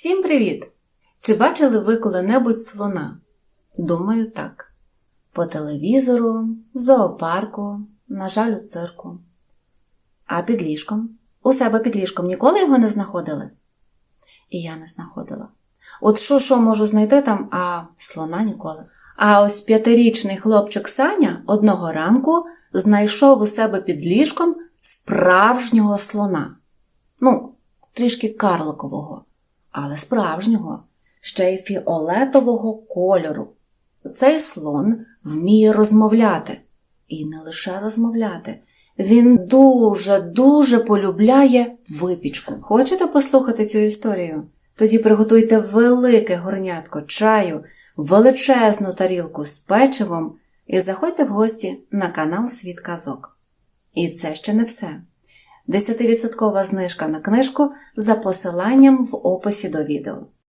Всім привіт! Чи бачили ви коли-небудь слона? Думаю, так. По телевізору, в зоопарку, на жаль, у цирку. А під ліжком? У себе під ліжком ніколи його не знаходили? І я не знаходила. От що що можу знайти там, а слона ніколи. А ось п'ятирічний хлопчик Саня одного ранку знайшов у себе під ліжком справжнього слона. Ну, трішки карликового, але справжнього, ще й фіолетового кольору. Цей слон вміє розмовляти. І не лише розмовляти. Він дуже, дуже полюбляє випічку. Хочете послухати цю історію? Тоді приготуйте велике горнятко чаю, величезну тарілку з печивом і заходьте в гості на канал Світ Казок. І це ще не все. 10% знижка на книжку за посиланням в описі до відео.